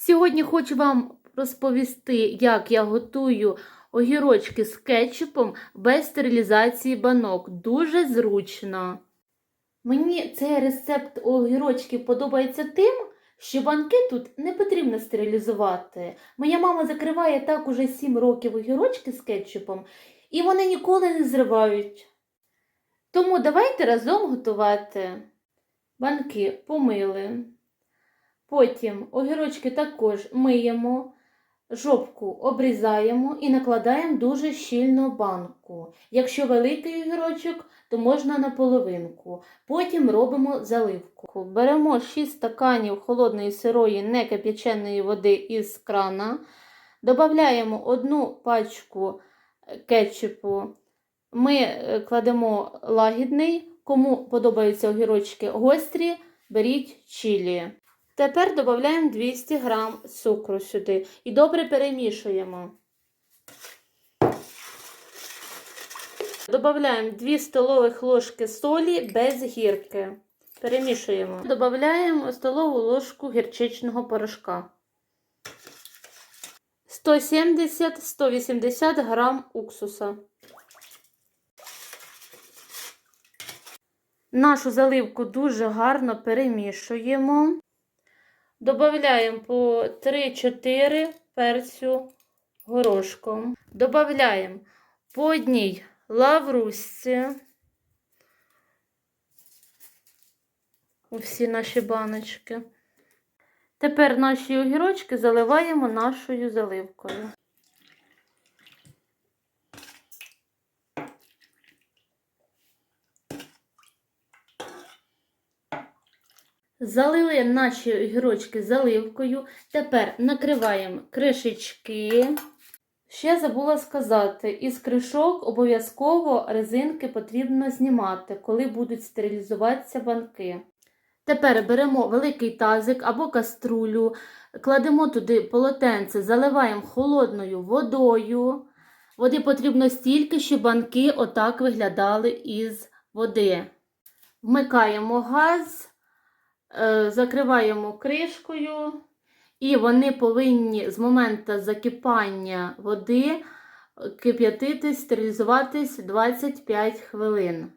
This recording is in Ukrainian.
Сьогодні хочу вам розповісти, як я готую огірочки з кетчупом без стерилізації банок. Дуже зручно. Мені цей рецепт огірочків подобається тим, що банки тут не потрібно стерилізувати. Моя мама закриває так уже 7 років огірочки з кетчупом, і вони ніколи не зривають. Тому давайте разом готувати. Банки помили. Потім огірочки також миємо, жопку обрізаємо і накладаємо дуже щільно банку. Якщо великий огірочок, то можна на половинку. Потім робимо заливку. Беремо 6 стаканів холодної сирої некип'яченої води із крана. Додаємо одну пачку кетчупу. Ми е, кладемо лагідний. Кому подобаються огірочки гострі, беріть чилі. Тепер додаємо 200 г цукру сюди і добре перемішуємо. Додаємо 2 столових ложки солі без гірки. Перемішуємо. Додаємо столову ложку гірчичного порошка. 170-180 г уксуса. Нашу заливку дуже гарно перемішуємо. Добавляємо по 3-4 перцю горошком. Добавляємо по одній лаврусці у всі наші баночки. Тепер наші огірочки заливаємо нашою заливкою. Залили наші огірочки заливкою. Тепер накриваємо кришечки. Ще забула сказати, із кришок обов'язково резинки потрібно знімати, коли будуть стерилізуватися банки. Тепер беремо великий тазик або каструлю, кладемо туди полотенце, заливаємо холодною водою. Води потрібно стільки, щоб банки отак виглядали із води. Вмикаємо газ. Е, закриваємо кришкою, і вони повинні з моменту закипання води кип'ятитись, стерилізуватись 25 хвилин.